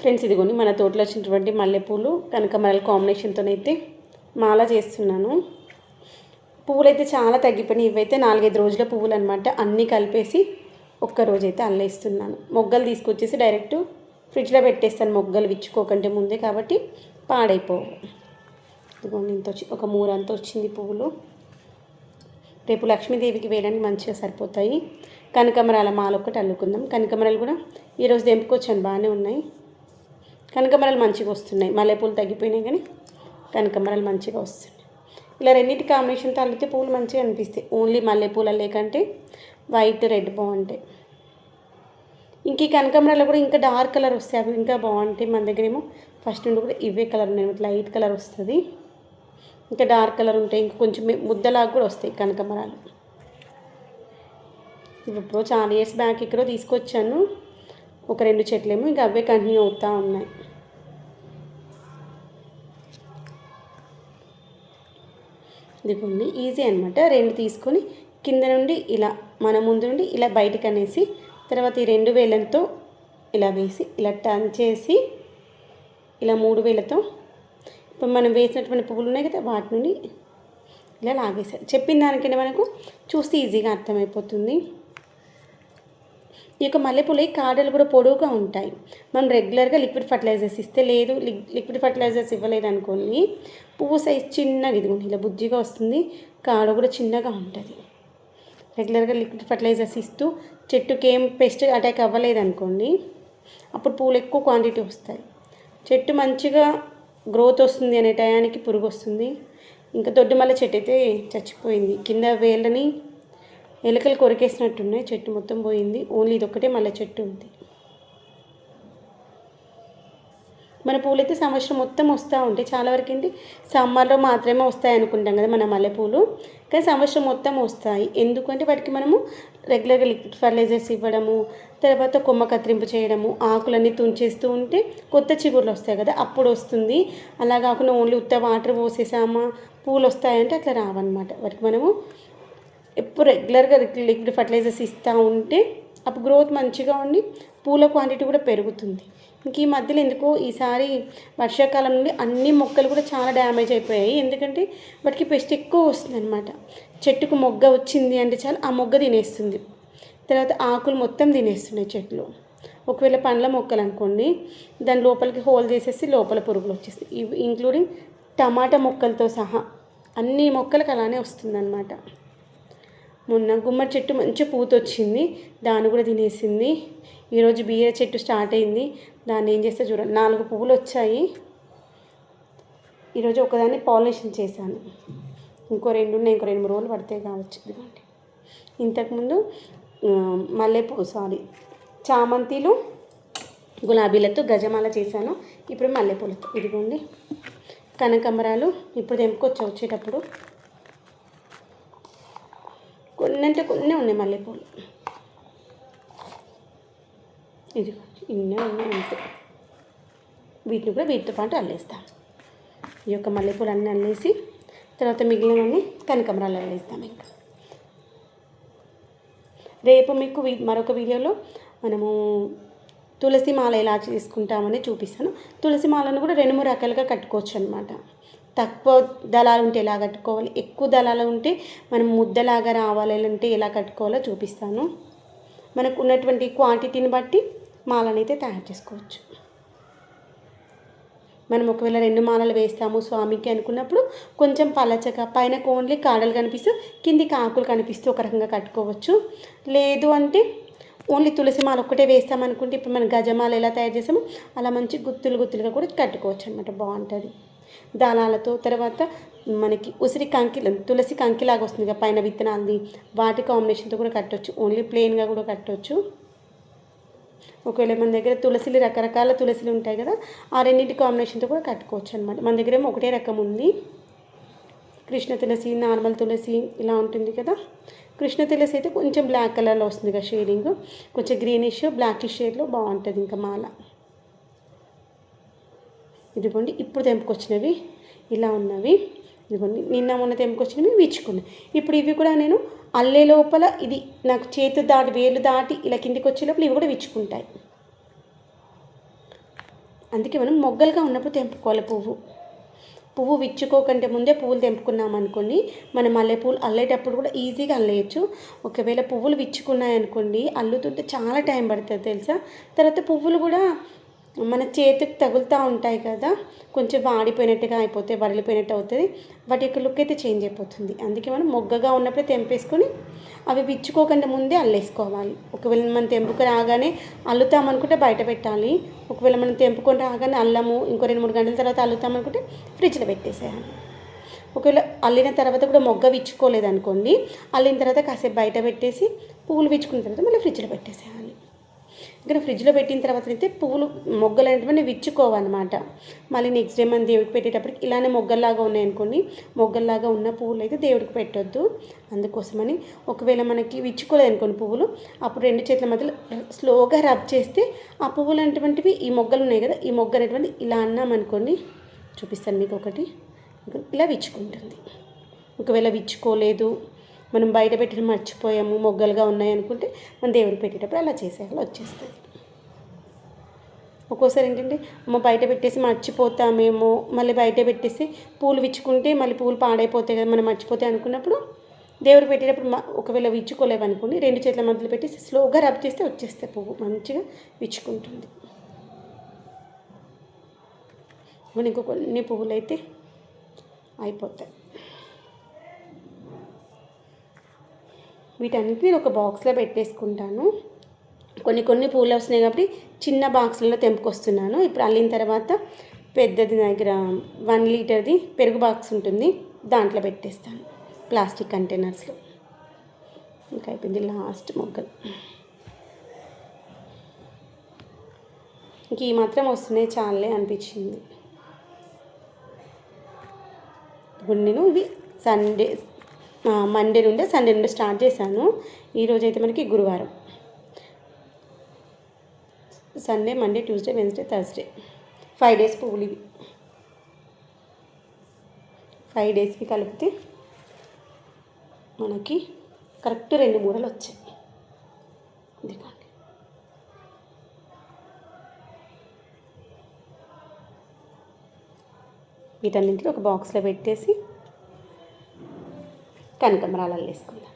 Friends ఇదిగోండి మన తోటలో వచ్చినటువంటి మల్లెపూలు కనకమరాల కాంబినేషన్తోనైతే మాల చేస్తున్నాను. పువ్వులు అయితే చాలా తగ్గిపోయినాయి. ఇవైతే నాలుగైదు రోజుల పువ్వులు అనమాట అన్నీ కలిపేసి ఒక్క అయితే అల్లేస్తున్నాను. మొగ్గలు తీసుకొచ్చేసి డైరెక్ట్ ఫ్రిడ్జ్లో పెట్టేస్తాను. మొగ్గలు విచ్చుకోకంటే ముందే కాబట్టి పాడైపోవు. ఇదిగోండి ఇంత వచ్చి ఒక మూరంతా వచ్చింది పువ్వులు. రేపు లక్ష్మీదేవికి వేయడానికి మంచిగా సరిపోతాయి. కనకమరాల మాల ఒకటి అల్లుకుందాం. కనకమరాలు కూడా ఈరోజు తెంపుకొచ్చాను బాగానే ఉన్నాయి. కనకమరాలు మంచిగా వస్తున్నాయి. మల్లెపూలు తగ్గిపోయినాయి కానీ కనకమరాలు మంచిగా వస్తున్నాయి. ఇలా రెండింటి కాంబినేషన్తో అల్లితే పూలు మంచిగా అనిపిస్తాయి. ఓన్లీ మల్లెపూలు లేకంటే వైట్ రెడ్ బాగుంటాయి. ఇంక ఈ కనకాంబరాలు కూడా ఇంకా డార్క్ కలర్ వస్తాయి. అవి ఇంకా బాగుంటాయి మన దగ్గర ఏమో. ఫస్ట్ నుండి కూడా ఇవే కలర్ ఉన్నాయి. లైట్ కలర్ వస్తుంది. ఇంకా డార్క్ కలర్ ఉంటాయి. ఇంకా కొంచెం ముద్దలాగా కూడా వస్తాయి కనకమరాలు. ఇప్పుడు చాలా ఇయర్స్ బ్యాక్ ఇక్కడ తీసుకొచ్చాను. ఒక రెండు చెట్లేమో ఇంకా అవే కంటిన్యూ అవుతూ ఉన్నాయి. ఇదిగోండి ఈజీ అనమాట రెండు తీసుకొని కింద నుండి ఇలా మన ముందు నుండి ఇలా బయటకు అనేసి తర్వాత ఈ రెండు వేలతో ఇలా వేసి ఇలా టర్న్ చేసి ఇలా మూడు వేలతో ఇప్పుడు మనం వేసినటువంటి పువ్వులు ఉన్నాయి కదా వాటి నుండి ఇలా లాగేసారు. చెప్పిన దానికంటే మనకు చూస్తే ఈజీగా అర్థమైపోతుంది. ఈ యొక్క మల్లెపూలు కాడలు కూడా పొడవుగా ఉంటాయి. మనం రెగ్యులర్గా లిక్విడ్ ఫర్టిలైజర్స్ ఇస్తే లేదు లిక్విడ్ ఫర్టిలైజర్స్ ఇవ్వలేదు అనుకోండి పువ్వు సైజ్ చిన్నగా ఇదిగోండి ఇలా బుజ్జిగా వస్తుంది కాడ కూడా చిన్నగా ఉంటుంది. రెగ్యులర్గా లిక్విడ్ ఫర్టిలైజర్స్ ఇస్తూ చెట్టుకి ఏం పెస్ట్ అటాక్ అవ్వలేదు అనుకోండి అప్పుడు పూలు ఎక్కువ క్వాంటిటీ వస్తాయి. చెట్టు మంచిగా గ్రోత్ వస్తుంది అనే టయానికి పురుగు వస్తుంది. ఇంకా దొడ్డు మల్లె చెట్టు అయితే చచ్చిపోయింది. కింద వేళ్ళని ఎలుకలు కొరికేసినట్టున్నాయి చెట్టు మొత్తం పోయింది. ఓన్లీ ఇది ఒక్కటే మల్లె చెట్టు ఉంది. మన పూలైతే సంవత్సరం మొత్తం వస్తూ ఉంటాయి చాలా వరకు ఏంటి? సమ్మర్లో మాత్రమే వస్తాయి అనుకుంటాం కదా మన మల్లెపూలు కానీ సంవత్సరం మొత్తం వస్తాయి. ఎందుకంటే వాటికి మనము రెగ్యులర్గా లిక్విడ్ ఫర్టిలైజర్స్ ఇవ్వడము తర్వాత కొమ్మ కత్తిరింపు చేయడము ఆకులన్నీ తుంచేస్తూ ఉంటే కొత్త చిగుర్లు వస్తాయి కదా అప్పుడు వస్తుంది. అలా కాకుండా ఓన్లీ ఉత్త వాటర్ పోసేసామా పూలు వస్తాయంటే అట్లా రావన్నమాట. వాటికి మనము ఎప్పుడు రెగ్యులర్గా లిక్విడ్ ఫర్టిలైజర్స్ ఇస్తూ ఉంటే అప్పుడు గ్రోత్ మంచిగా ఉండి పూల క్వాంటిటీ కూడా పెరుగుతుంది. ఇంక ఈ మధ్యలో ఎందుకో ఈసారి వర్షాకాలం నుండి అన్ని మొక్కలు కూడా చాలా డ్యామేజ్ అయిపోయాయి. ఎందుకంటే వాటికి పెస్ట్ ఎక్కువ వస్తుంది అనమాట చెట్టుకు మొగ్గ వచ్చింది అంటే చాలా ఆ మొగ్గ తినేస్తుంది. తర్వాత ఆకులు మొత్తం తినేస్తున్నాయి చెట్లు. ఒకవేళ పండ్ల మొక్కలు అనుకోండి దాని లోపలికి హోల్ చేసేసి లోపల పురుగులు వచ్చేస్తాయి. ఇవి ఇంక్లూడింగ్ టమాటా మొక్కలతో సహా అన్ని మొక్కలకు అలానే వస్తుందన్నమాట. మొన్న గుమ్మడి చెట్టు మంచి పూత వచ్చింది దాన్ని కూడా తినేసింది. ఈరోజు బీర చెట్టు స్టార్ట్ అయింది. దాన్ని ఏం చేస్తే చూడండి. నాలుగు పువ్వులు వచ్చాయి ఈరోజు ఒకదాన్ని పాలినేషన్ చేశాను. ఇంకో రెండు ఉన్నాయి. ఇంకో రెండు మూడు రోజులు పడతాయి కావచ్చు. ఇదిగోండి. ఇంతకుముందు మల్లెపూ సారీ చామంతిలు గులాబీలతో గజమాల చేశాను. ఇప్పుడు మల్లెపూలతో. ఇదిగోండి. కనకంబరాలు ఇప్పుడు తెంపుకొచ్చి వచ్చేటప్పుడు కొన్ని అంటే కొన్ని ఉన్నాయి మల్లెపూలు ఇది ఇన్నే ఉన్నాయి అంతే. వీటిని కూడా వీటితో పాటు అల్లేస్తాం. ఈ యొక్క మల్లెపూలు అన్నీ అల్లేసి తర్వాత మిగిలినవన్నీ కనకమరాలు అల్లేస్తాం ఇంకా. రేపు మీకు మరొక వీడియోలో మనము తులసి మాల ఎలా చేసుకుంటామని చూపిస్తాను. తులసి మాలను కూడా రెండు మూడు రకాలుగా కట్టుకోవచ్చు అనమాట తక్కువ దళాలు ఉంటే ఎలా కట్టుకోవాలి? ఎక్కువ దళాలు ఉంటే మనం ముద్దలాగా రావాలి అంటే ఎలా కట్టుకోవాలో చూపిస్తాను. మనకు ఉన్నటువంటి క్వాంటిటీని బట్టి మాలనైతే తయారు చేసుకోవచ్చు. మనం ఒకవేళ రెండు మాలలు వేస్తాము స్వామికి అనుకున్నప్పుడు కొంచెం పలచక పైన ఓన్లీ కాడలు కనిపిస్తూ కిందికి ఆకులు కనిపిస్తూ ఒక రకంగా కట్టుకోవచ్చు. లేదు అంటే ఓన్లీ తులసి మాల ఒక్కటే వేస్తామనుకుంటే ఇప్పుడు మనం గజమాల ఎలా తయారు చేసామో అలా మంచి గుత్తులు గుత్తులుగా కూడా కట్టుకోవచ్చు అనమాట బాగుంటుంది. దానాలతో తర్వాత మనకి ఉసిరి కంకి తులసి కంకిలాగా వస్తుంది కదా పైన విత్తనాలది. వాటి కాంబినేషన్తో కూడా కట్టవచ్చు ఓన్లీ ప్లెయిన్గా కూడా కట్టవచ్చు ఒకవేళ మన దగ్గర తులసిలు రకరకాల తులసిలు ఉంటాయి కదా ఆ రెండింటి కాంబినేషన్తో కూడా కట్టుకోవచ్చు అనమాట మన దగ్గర ఏమో ఒకటే రకం ఉంది. కృష్ణ తులసి నార్మల్ తులసి ఇలా ఉంటుంది కదా. కృష్ణ తులసి అయితే కొంచెం బ్లాక్ కలర్లో వస్తుంది కదా షేడింగ్ కొంచెం గ్రీనిష్ బ్లాకిష్ షేడ్లో బాగుంటుంది ఇంకా మాల. ఇదిగోండి ఇప్పుడు తెంపుకొచ్చినవి ఇలా ఉన్నవి. ఇదిగోండి నిన్న మొన్న తెంపుకొచ్చినవి వీచుకున్నాయి. ఇప్పుడు ఇవి కూడా నేను అల్లే లోపల ఇది నాకు చేతు దాటి వేలు దాటి ఇలా కిందికి వచ్చే లోపల ఇవి కూడా విచ్చుకుంటాయి అందుకే మనం మొగ్గలుగా ఉన్నప్పుడు తెంపుకోవాలి పువ్వు. పువ్వు విచ్చుకోకంటే ముందే పువ్వులు తెంపుకున్నాం అనుకోండి మనం మల్లెపూలు అల్లేటప్పుడు కూడా ఈజీగా అల్లేయచ్చు. ఒకవేళ పువ్వులు విచ్చుకున్నాయనుకోండి అల్లుతుంటే చాలా టైం పడుతుంది తెలుసా? తర్వాత పువ్వులు కూడా మన చేతికి తగులుతూ ఉంటాయి కదా కొంచెం వాడిపోయినట్టుగా అయిపోతే వడిలిపోయినట్టు అవుతుంది. వాటి యొక్క లుక్ అయితే చేంజ్ అయిపోతుంది. అందుకే మనం మొగ్గగా ఉన్నప్పుడే తెంపేసుకొని అవి విచ్చుకోకుండా ముందే అల్లేసుకోవాలి. ఒకవేళ మనం తెంపుకు రాగానే అల్లుతామనుకుంటే బయట పెట్టాలి. ఒకవేళ మనం తెంపుకొని రాగానే అల్లము ఇంకో రెండు మూడు గంటల తర్వాత అల్లుతామనుకుంటే ఫ్రిడ్జ్లో పెట్టేసేయాలి. ఒకవేళ అల్లిన తర్వాత కూడా మొగ్గ విచ్చుకోలేదనుకోండి అల్లిన తర్వాత కాసేపు బయట పెట్టేసి పువ్వులు విచ్చుకున్న తర్వాత మళ్ళీ ఫ్రిడ్జ్లో పెట్టేసేయాలి. ఇక్కడ ఫ్రిడ్జ్లో పెట్టిన తర్వాత అయితే పువ్వులు మొగ్గలు అనేటువంటి విచ్చుకోవన్నమాట. మళ్ళీ నెక్స్ట్ డే మనం దేవుడికి పెట్టేటప్పటికి ఇలానే మొగ్గల్లాగా ఉన్నాయనుకోండి మొగ్గల్లాగా ఉన్న పువ్వులు అయితే దేవుడికి పెట్టొద్దు. అందుకోసమని ఒకవేళ మనకి విచ్చుకోలేదు అనుకోండి పువ్వులు అప్పుడు రెండు చేతుల మధ్యలో స్లోగా రబ్ చేస్తే ఆ పువ్వులు అనేటువంటివి ఈ మొగ్గలు ఉన్నాయి కదా ఈ మొగ్గ అనేటువంటి ఇలా అన్నామనుకోండి చూపిస్తాను మీకు ఒకటి ఇలా విచ్చుకుంటుంది. ఒకవేళ విచ్చుకోలేదు మనం బయట పెట్టిన మర్చిపోయాము మొగ్గలుగా ఉన్నాయి అనుకుంటే మనం దేవుడు పెట్టేటప్పుడు అలా చేసేయాలి వచ్చేస్తుంది. ఒక్కోసారి ఏంటంటే అమ్మ బయట పెట్టేసి మర్చిపోతామేమో మళ్ళీ బయట పెట్టేసి పూలు విచ్చుకుంటే మళ్ళీ పూలు పాడైపోతాయి కదా మనం మర్చిపోతే అనుకున్నప్పుడు దేవుడు పెట్టేటప్పుడు ఒకవేళ విచ్చుకోలేవు అనుకోండి రెండు చేతుల మధ్యలో పెట్టేసి స్లోగా రబ్ చేస్తే వచ్చేస్తే పువ్వు మంచిగా విచ్చుకుంటుంది. ఇంకో కొన్ని పువ్వులు అయితే అయిపోతాయి. వీటన్నిటిని ఒక బాక్స్లో పెట్టేసుకుంటాను. కొన్ని కొన్ని పూలు వస్తున్నాయి కాబట్టి చిన్న బాక్స్లలో తెంపుకొస్తున్నాను. ఇప్పుడు అల్లిన తర్వాత పెద్దది దగ్గర వన్ లీటర్ది పెరుగు బాక్స్ ఉంటుంది. దాంట్లో పెట్టేస్తాను ప్లాస్టిక్ కంటైనర్స్లో. ఇంకా అయిపోయింది లాస్ట్ మొగ్గలు. ఇంక ఈ మాత్రం వస్తున్నాయి చాలే అనిపించింది. ఇప్పుడు నేను ఇవి సండే మండే నుండి సండే నుండి స్టార్ట్ చేశాను. ఈరోజు అయితే మనకి గురువారం. Sunday Monday Tuesday Wednesday Thursday five days పువ్వులు ఇవి ఫైవ్ డేస్కి కలిపితే మనకి కరెక్ట్ రెండు మూడలు వచ్చాయి. ఇదిగోండి. వీటన్నింటిని ఒక బాక్స్లో పెట్టేసి కనకంబరాలు అల్లేసుకుందాం